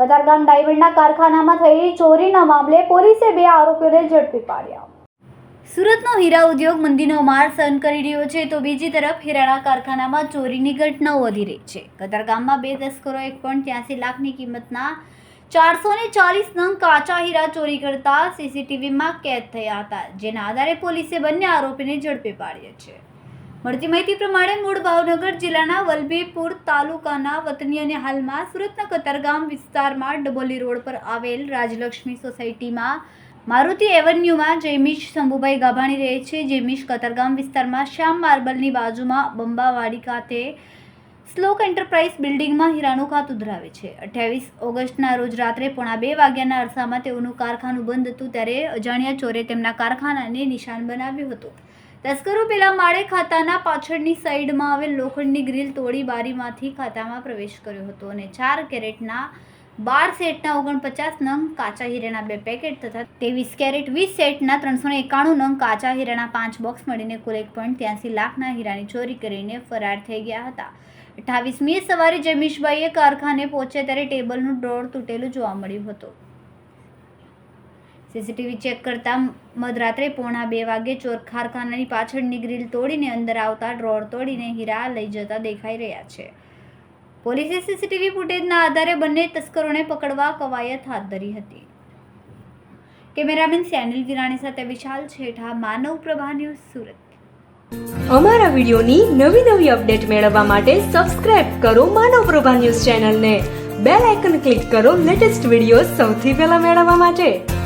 કતારગામ ડાયમંડના કારખાનામાં થયેલી ચોરીના મામલે પોલીસે બે આરોપીઓને ઝડપી પાડ્યા. સુરતનો હીરા ઉદ્યોગ મંદીનો માર સહન કરી રહ્યો છે તો બીજી તરફ હીરાના કારખાનામાં ચોરીની ઘટનાઓ વધી રહી છે. કતારગામમાં બે તસ્કરો એક પોઈન્ટ ત્યાસી લાખની કિંમતના ચારસો ને ચાલીસ નંગ કાચા હીરા ચોરી કરતા સીસીટીવીમાં કેદ થયા હતા, જેના આધારે પોલીસે બંને આરોપીને ઝડપી પાડ્યા છે. મળતી માહિતી પ્રમાણે મૂળ ભાવનગર જિલ્લાના વલભીપુર તાલુકાના વતની અને હાલમાં સુરતના કતારગામ વિસ્તારમાં ડબોલી રોડ પર આવેલ રાજલક્ષ્મી સોસાયટીમાં મારુતિ એવન્યુમાં જૈમિશ શંભુભાઈ ગાભાણી રહે છે. જૈમિશ કતારગામ વિસ્તારમાં શ્યામ માર્બલની બાજુમાં બંબાવાડી ખાતે શ્લોક એન્ટરપ્રાઇઝ બિલ્ડિંગમાં હીરાનું ખાતું ધરાવે છે. અઠ્યાવીસ ઓગસ્ટના રોજ રાત્રે પોણા બે વાગ્યાના અરસામાં તેઓનું કારખાનું બંધ હતું ત્યારે અજાણ્યા ચોરે તેમના કારખાનાને નિશાન બનાવ્યું હતું. તસ્કરો પેલા માળે ખાતાના પાછળની સાઈડમાં આવેલ લોખંડની ગ્રીલ તોડી બારીમાંથી ખાતામાં પ્રવેશ કર્યો હતો અને ચાર કેરેટના બાર સેટના ઓગણપચાસ નંગ કાચા હીરાના બે પેકેટ તથા ત્રેવીસ કેરેટ, વીસ સેટના ત્રણસો એકાણું નંગ કાચા હીરાના પાંચ બોક્સ મળીને કુલ એક પોઈન્ટ ત્યાંસી લાખના હીરાની ચોરી કરીને ફરાર થઈ ગયા હતા. અઠ્ઠાવીસમીએ સવારે જમીશભાઈએ કારખાને પહોંચ્યા ત્યારે ટેબલનું ડ્રોર તૂટેલું જોવા મળ્યું હતું. સીસીટીવી ચેક કરતા મધરાત્રે પોણા બે વાગે ચોર કારખાનાની પાછળની ગ્રીલ તોડીને અંદર આવતા ડ્રોર તોડીને હીરા લઈ જતા દેખાઈ રહ્યા છે. પોલીસે સીસીટીવી ફૂટેજના આધારે બંને તસ્કરોને પકડવા કવાયત હાથ ધરી હતી. કેમેરામેન સેનિલ ગિરાણી સાથે વિશાલ છેઠા, માનવ પ્રભા ન્યૂઝ સુરત. અમારા વિડિયોની નવી નવી અપડેટ મેળવવા માટે સબસ્ક્રાઇબ કરો માનવ પ્રભા ન્યૂઝ ચેનલને. બેલ આઇકન ક્લિક કરો લેટેસ્ટ વીડિયો સૌથી પહેલા મેળવવા માટે.